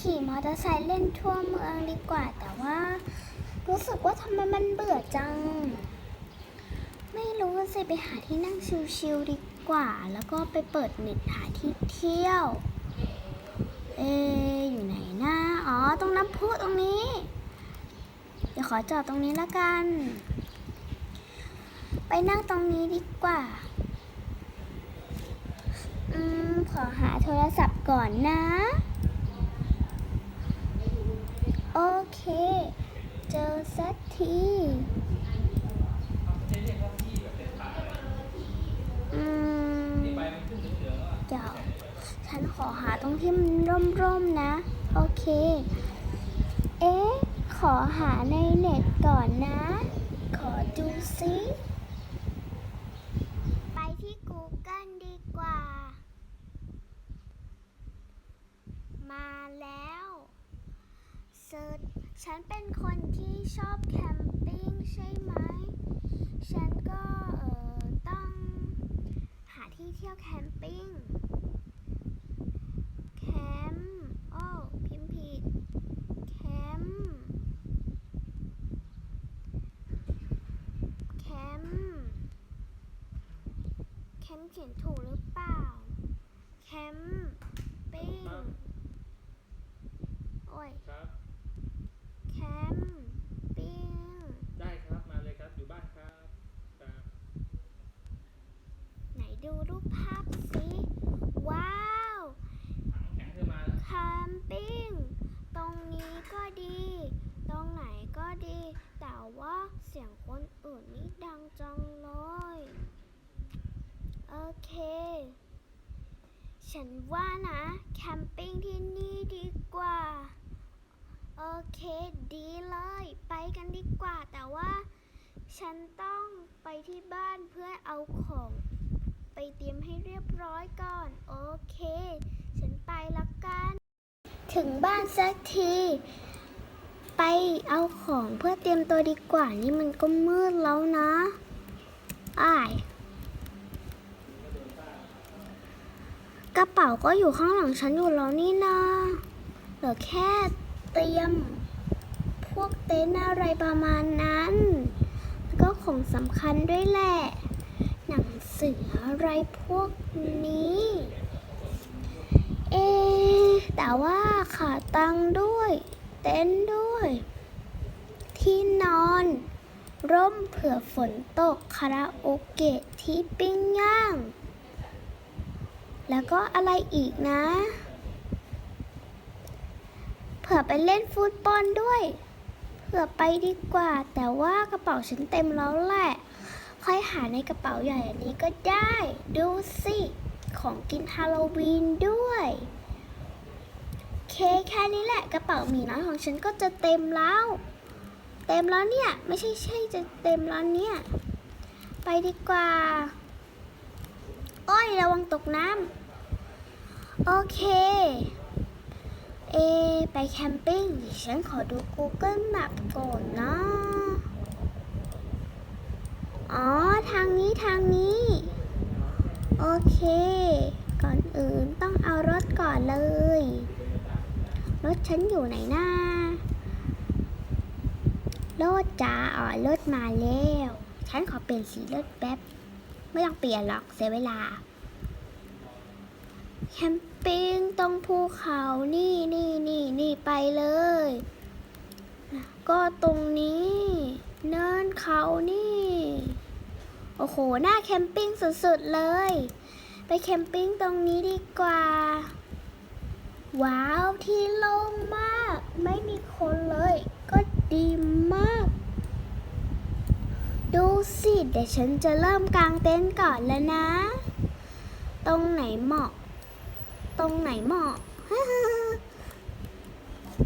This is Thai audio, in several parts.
ขี่มอเตอร์ไซค์เล่นทั่วเมืองดีกว่า แต่ว่า รู้สึกว่าทำไมมันเบื่อจัง ไม่รู้สิไปหาที่นั่งชิลๆดีกว่า แล้วก็ไปเปิดเน็ตหาที่เที่ยว เออยู่ไหนนะอ๋อตรงน้ำพุตรงนี้ เดี๋ยวขอจอดตรงนี้ละกัน ไปนั่งตรงนี้ดีกว่าอืมขอหาโทรศัพท์ก่อนนะ โอเค เจอสักทีอืมเดี๋ยวฉันขอหาตรงที่มันร่มๆนะ โอเค เอ๊ะ ขอหาในเน็ตก่อนนะ ขอดูซิไปที่ Google ดีกว่า มาแล้ว เซิร์ชฉันเป็นคนที่ชอบแคมปิ้งใช่ไหม ฉันก็เอ่อต้องหาที่เที่ยวแคมปิ้ง แคมป์โอ้พิมพ์ผิด แคมป์แคมป์แคมป์เขียนถูกหรือเปล่า แคมปิ้ง โอ้ย ครับ แคมปิ้ง ได้ครับ มาเลยครับ อยู่บ้านครับ ครับ ไหน ดูรูปภาพสิ ว้าวแคมปิ้ง ตรงนี้ก็ดี ตรงไหนก็ดี แต่ว่าเสียงคนอื่นนี่ดังจังเลย โอเค ฉันว่านะ แคมปิ้งที่นี่ดีกว่า โอเคดีเลย ไปกันดีกว่าแต่ว่าฉันต้องไปที่บ้านเพื่อเอาของ เตรียมให้เรียบร้อยก่อน โอเค ฉันไปละกัน ถึงบ้านสักที ไปเอาของเพื่อเตรียมตัวดีกว่านี่มันก็มืดแล้วนะอ้ายกระเป๋าก็อยู่ข้างหลังฉันอยู่แล้วนี่นะเหลือแค่เตรียม พวกเต็นท์อะไรประมาณนั้นแล้วก็ของสำคัญด้วยแหละ สืออะไรพวกนี้ เอ แต่ว่าขาตังด้วย เต็นด้วย ที่นอน ร่มเผื่อฝนตกคาราโอเกะที่ปิ้งย่าง แล้วก็อะไรอีกนะ เผื่อไปเล่นฟุตบอลด้วย เผื่อไปดีกว่า แต่ว่ากระเป๋าฉันเต็มแล้วแหละ ค่อยหาในกระเป๋าใหญ่อันนี้ก็ได้ ดูสิ ของกินฮาโลวีนด้วย เคแค่นี้แหละกระเป๋าหมีน้อยของฉันก็จะเต็มแล้ว เต็มแล้วเนี่ย ไม่ใช่ใช่จะเต็มแล้วเนี่ย ไปดีกว่าโอ้ยระวังตกน้ำ โอเค เอ ไปแคมปิ้งฉันขอดู Google Map ก่อนนะ อ๋อ ทางนี้ทางนี้ โอเค ก่อนอื่นต้องเอารถก่อนเลย รถฉันอยู่ไหนนะรถจ้าอ๋อรถมาแล้ว ฉันขอเปลี่ยนสีรถแป๊บ ไม่ต้องเปลี่ยนหรอกเสียเวลา แคมปิ้งตรงภูเขานี่นี่นี่นี่ไปเลย ก็ตรงนี้ เนินเขานี่ โอ้โห หน้าแคมปิ้งสุดๆเลย ไปแคมปิ้งตรงนี้ดีกว่า ว้าวที่โล่งมาก ไม่มีคนเลย ก็ดีมาก ดูสิ เดี๋ยวฉันจะเริ่มกางเต็นท์ก่อนแล้วนะ ตรงไหนเหมาะ ตรงไหนเหมาะ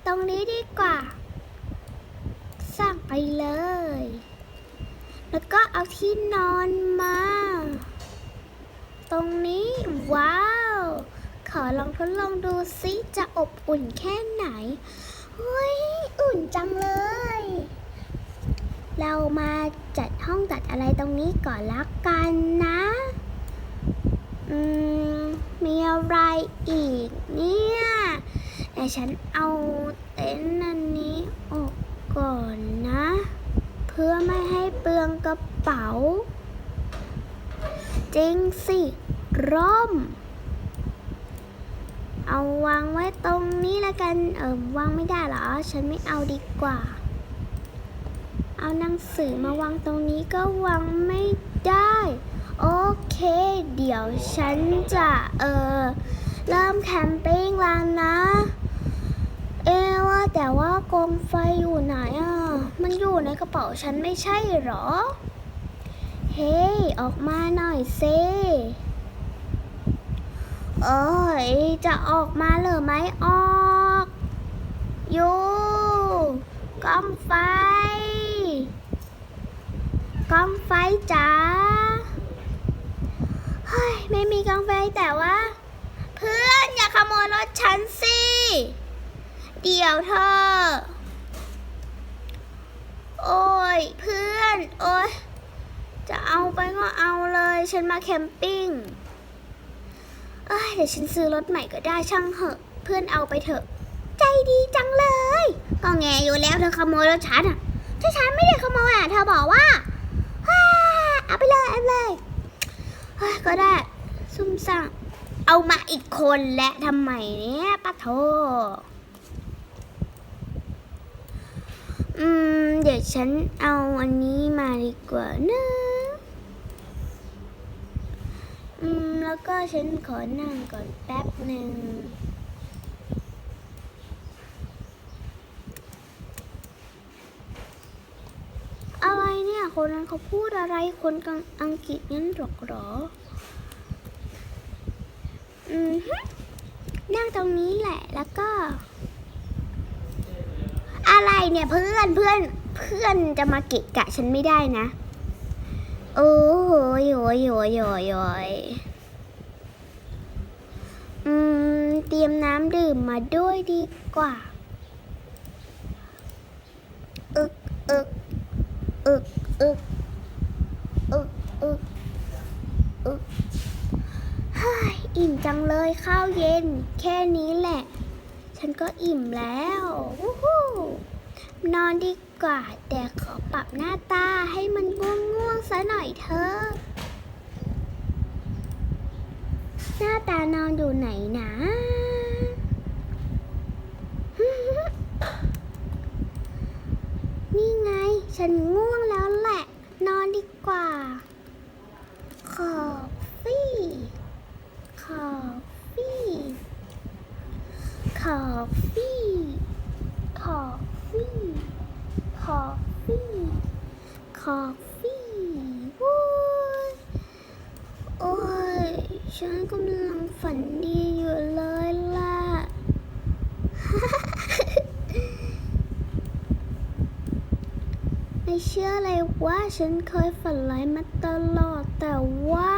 ตรงนี้ดีกว่า สร้างไปเลย แล้วก็เอาที่นอนมา ตรงนี้ว้าว ขอลองทดลองดูซิจะอบอุ่นแค่ไหนเฮ้ยอุ่นจังเลย เรามาจัดห้องจัดอะไรตรงนี้ก่อนละกันนะอืมมีอะไรอีกเนี่ยแต่ฉันเอาเต็นท์อันนี้ออกก่อนนะ พื่อไม่ให้เปลืองกระเป๋า จริงสิ ร่ม เอาวางไว้ตรงนี้แล้วกัน เออวางไม่ได้เหรอ ฉันไม่เอาดีกว่า เอาหนังสือมาวางตรงนี้ก็วางไม่ได้ โอเค เดี๋ยวฉันจะเออเริ่มแคมปิ้งแล้วนะ เอว่าแต่ว่ากองไฟอยู่ไหนอะ มันอยู่ในกระเป๋าฉันไม่ใช่เหรอ เฮ้ยออกมาหน่อยเซเอ้ยจะออกมาเหรอไหมออกอยู่กองไฟกองไฟจ๋าเฮ้ยไม่มีกองไฟแต่ว่า เพื่อนอย่าขโมยรถฉันสิ เดี๋ยวเธอ โอ้ยเพื่อน โอ้ยจะเอาไปก็เอาเลย ฉันมาแคมปิ้งเอ้ยเดี๋ยวฉันซื้อรถใหม่ก็ได้ช่างเหอะ เพื่อนเอาไปเถอะ ใจดีจังเลย ก็แงอยู่แล้วเธอขโมยรถฉันอะถ้าฉันไม่ได้ขโมยอะ เธอบอกว่าฮ่าเอาไปเลยเอาไปเลยเฮ้ยก็ได้ ซุ่มซ่าเอามาอีกคนและทำไมเนี่ยปะโท อืม เดี๋ยวฉันเอาอันนี้มาดีกว่านะอืม แล้วก็ฉันขอนั่งก่อนแป๊บหนึ่งอะไรเนี่ย คนนั้นเขาพูดอะไรคนกังอังกฤษงั้นหรอกหรอ อืมนั่งตรงนี้แหละแล้วก็ อะไรเนี่ยเพื่อนเพื่อนเพื่อนจะมาเกะกะฉันไม่ได้นะ โอ้โหโยโยโยโยอืม เตรียมน้ำดื่มมาด้วยดีกว่า อึกอึกอึกอึกอึกอึกอึกฮ้ยอิ่มจังเลยข้าวเย็น แค่นี้แหละ ฉันก็อิ่มแล้ววู้ฮู้ นอนดีกว่า แต่ขอปรับหน้าตาให้มันง่วงง่วงๆซะหน่อยเถอะหน้าตานอนอยู่ไหนนะนี่ไง ฉันง่วงแล้วแหละ นอนดีกว่า ขอฟี่ขอฟี่คอฟี่ฟี่ คอฟฟี่ คอฟฟี่ คอฟฟี่วู้ยโอ้ย ฉันกำลังฝันดีอยู่เลยล่ะ ไม่เชื่อเลยว่าฉันเคยฝันร้ายมาตลอด แต่ว่า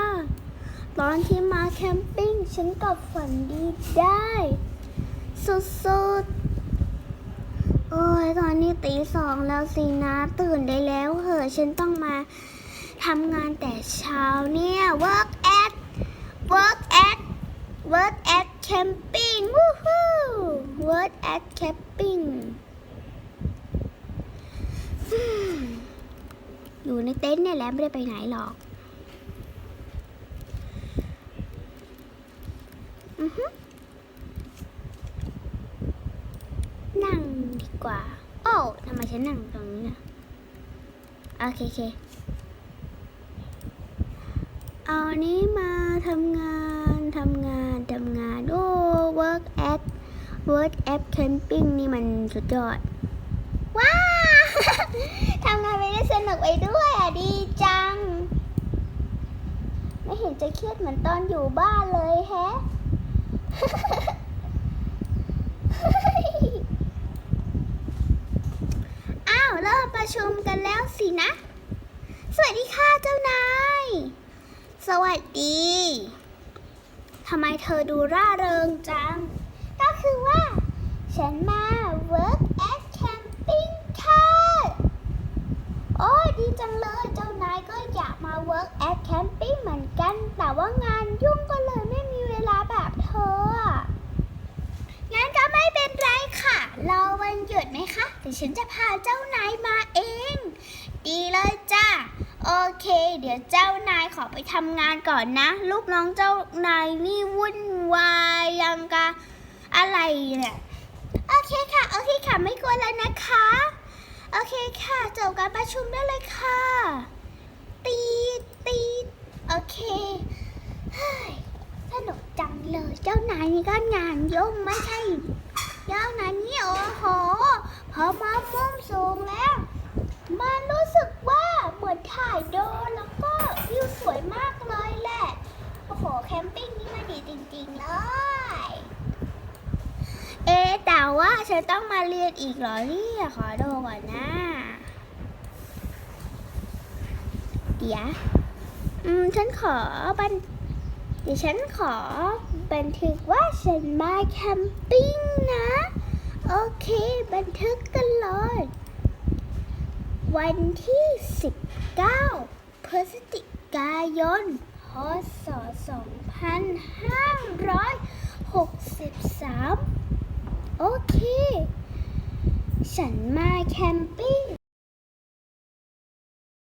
ตอนที่มาแคมปิ้ง ฉันกลับฝันดีได้ สุดๆ ตีสองแล้วสินะตื่นได้แล้วเหอะฉันต้องมาทำงานแต่เช้าเนี่ย work at work at work at camping วู้ฮู้ work at camping อยู่ในเต็นท์เนี่ยแหละไม่ได้ไปไหนหรอกอือฮึนั่งดีกว่า ทำไมฉันนั่งตรงนี้นะโอเคโอเคเอาอันนี้มาทำงานทำงานทำงาน โอ้ work at work at camping นี่มันสุดยอด ว้าทำงานไปได้สนุกไปด้วยอะดีจัง ไม่เห็นจะเครียดเหมือนตอนอยู่บ้านเลยแฮะ อ้าว เริ่มประ ชมกันแล้วสินะ สวัสดีค่ะเจ้านาย สวัสดีทำไมเธอดูร่าเริงจัง ก็คือว่า ฉันมา work at camping ค่ะโอ้ดีจังเลย เจ้านายก็อยากมา work at camping เหมือนกัน แต่ว่างานยุ่งก็เลยไม่มีเวลาแบบเธออะงั้นก็ไม่เป็น ฉันจะพาเจ้านายมาเอง ดีเลยจ้าโอเค เดี๋ยวเจ้านายขอไปทำงานก่อนนะ ลูกน้องเจ้านายนี่วุ่นวายยังกะอะไรเนี่ยโอเคค่ะ โอเคค่ะ ไม่กลัวแล้วนะคะ โอเคค่ะจบการประชุมได้เลยค่ะ ตีตีโอเคเฮ้ยสนุกจังเลย เจ้านายนี่ก็งานยุ่งไม่ใช่ เจ้านายนี่โอ้โหพอมามุมสูงแล้ว มันรู้สึกว่าเหมือนถ่ายโดรนแล้วก็วิวสวยมากเลยแหละ โอ้โห แคมปิ้งนี่มันดีจริงๆเลย เอ๊แต่ว่าฉันต้องมาเรียนอีกเหรอเนี่ยขอดูก่อนนะ เดี๋ยว อืม ฉันขอบันเดี๋ยวฉันขอ บันทึกว่าฉันมาแคมปิ้งนะ โอเค บันทึกกันเลยวันที่ 19 พฤศจิกายน พศ 2563 โอเค ฉันมาแคมปิ้ง